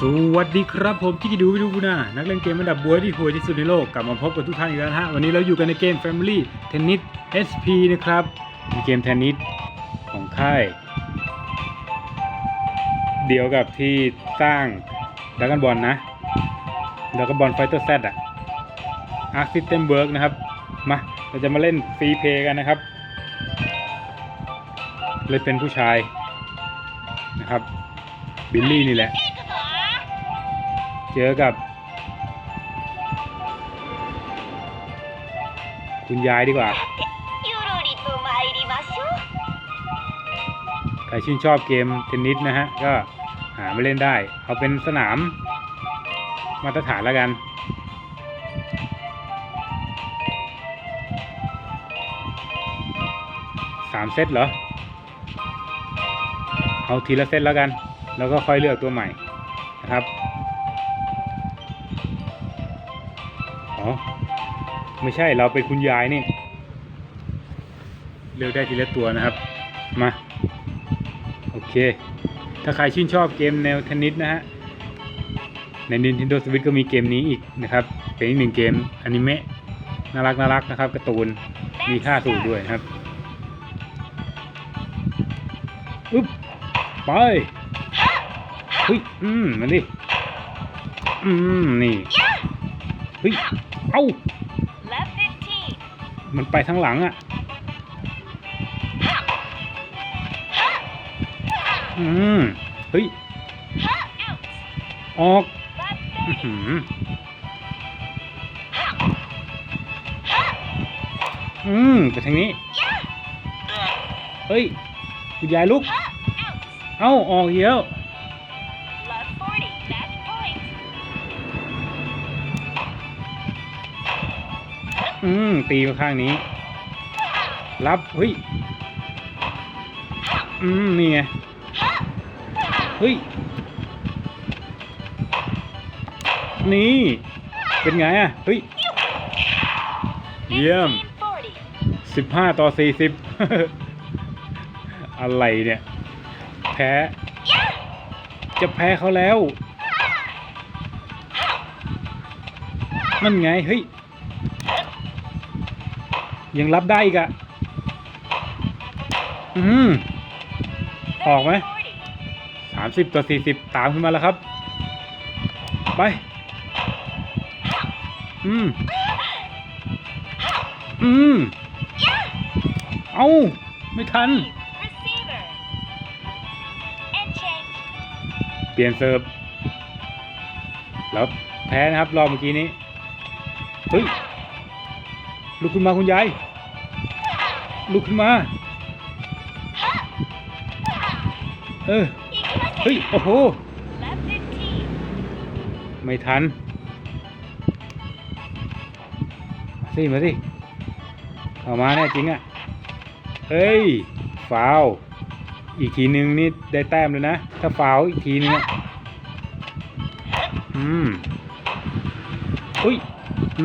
สวัสดีครับผมที่กิดูวิดูนะนักเล่นเกมระดับบัวที่โหดที่สุดในโลกกลับมาพบกับทุกท่านอีกแล้วฮะวันนี้เราอยู่กันในเกม Family Tennis SP นะครับเป็นเกมเทนนิสของค่าย เดียวกับที่สร้างดักกันบอลนะดักกันบอลไฟเตอร์แซดอะอาร์ซิสเต็มเวิร์กนะครับ มาเราจะมาเล่นฟรีเพย์กันนะครับ เล่นเป็นผู้ชายนะครับบิลลี่นี่แหละ เจอกับ คุณยายดีกว่า ใครชื่นชอบเกมเทนนิสนะฮะ ก็หามาเล่นได้ เอาเป็นสนาม มาตรฐานแล้วกันสามเซตเหรอ เอาทีละเซตแล้วกัน แล้วก็ค่อยเลือกตัวใหม่นะครับ อ๋อ ไม่ใช่เราเป็นคุณยายนี่ เลือกได้ทีละตัวนะครับ มา โอเค ถ้าใครชื่นชอบเกมแนวเทนนิสนะฮะ ใน Nintendo Switch ก็มีเกมนี้อีกนะครับ เป็นอีกหนึ่งเกมอนิเมะน่ารักน่ารักนะครับการ์ตูนมีค่าสูงด้วยนะครับอึ๊บไปเฮ้ย อืม มาดิ อืม นี่เฮ้ยเอ้า Left 15 มันไปทั้งหลังอะ่ะ อืม เฮ้ย out ออก Left อื้อหืออืมไปทางนี้ เฮ้ย คุณยายลุก out เอ้า ออกอีกแล้ว อืม ตีมาข้างนี้ รับเฮ้ย อืม นี่ไง เฮ้ย นี่ เป็นไงอะ เฮ้ย เยี่ยมสิบห้าต่อสี่สิบอะไรเนี่ย แพ้ จะแพ้เขาแล้ว นั่นไง เฮ้ย ยังรับได้อีกอะอืมออกไหม40สามสิบต่อสี่สิบตามขึ้นมาแล้วครับ ไป อืม อืม เอาไม่ทัน receiver and change เปลี่ยนเซิร์ฟ แล้วแพ้นะครับ รอบเมื่อกี้นี้ เฮ้ย ลุกขึ้นมาคุณยาย ลุกขึ้นมา เออ เฮ้ย โอ้โห ไม่ทัน มาสิ มาสิ เอามาแน่จริงอะ่ะ เฮ้ย ฟาว อีกทีนึงนี่ได้แต้มเลยนะ ถ้าฟาวอีกทีนึงอะอืมอุ้ย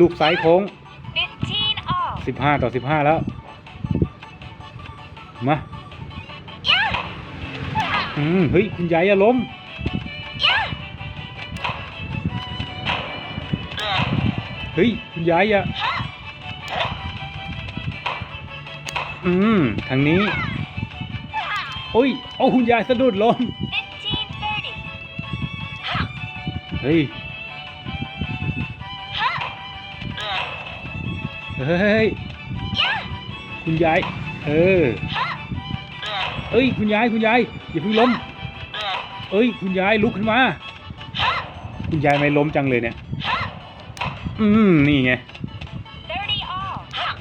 ลูกไซส์โค้ง15 off สิบห้าต่อสิบห้าแล้ว มาอืมเฮ้ย คุณยายอย่าล้มเฮ้ย คุณยายอย่าอืม ทางนี้ โอ้ยเอาคุณยายสะดุดล้มเฮ้ย เฮ้ย คุณยาย เออ เอ้ยคุณยายคุณยายอย่าเพิ่งล้ม เอ้ยคุณยายลุกขึ้นมา คุณยายไม่ล้มจังเลยเนี่ย อืมนี่ไง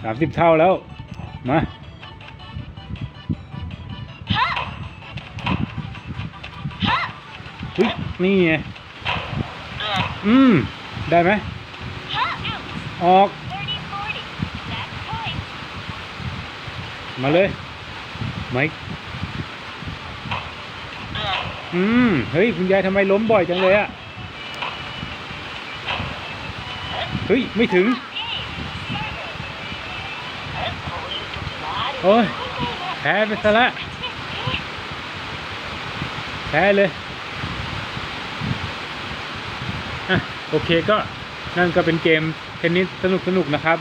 สามสิบเท่าแล้ว มาเฮ้ยนี่ไง อืม ได้ไหม ออก มาเลยไมค์อืม เฮ้ย คุณยายทำไมล้มบ่อยจังเลยอะเฮ้ย ไม่ถึง โอ้ยแพ้ไปซะละแพ้เลยอะโอเคก็นั่นก็เป็นเกมเทนนิสสนุกสนุกนะครับ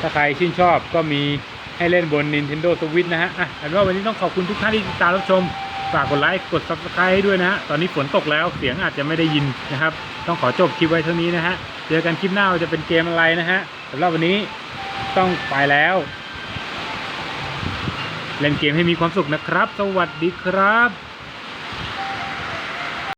ถ้าใครชื่นชอบก็มี ให้เล่นบน Nintendo Switch นะฮะอะอันว่าวันนี้ต้องขอบคุณทุกท่านที่ติดตามรับชม ฝากกดไลค์ กด Subscribe ให้ด้วยนะฮะ ตอนนี้ฝนตกแล้วเสียงอาจจะไม่ได้ยินนะครับ ต้องขอจบคลิปไว้เท่านี้นะฮะ เจอกันคลิปหน้าจะเป็นเกมอะไรนะฮะสำหรับวันนี้ต้องไปแล้ว เล่นเกมให้มีความสุขนะครับ สวัสดีครับ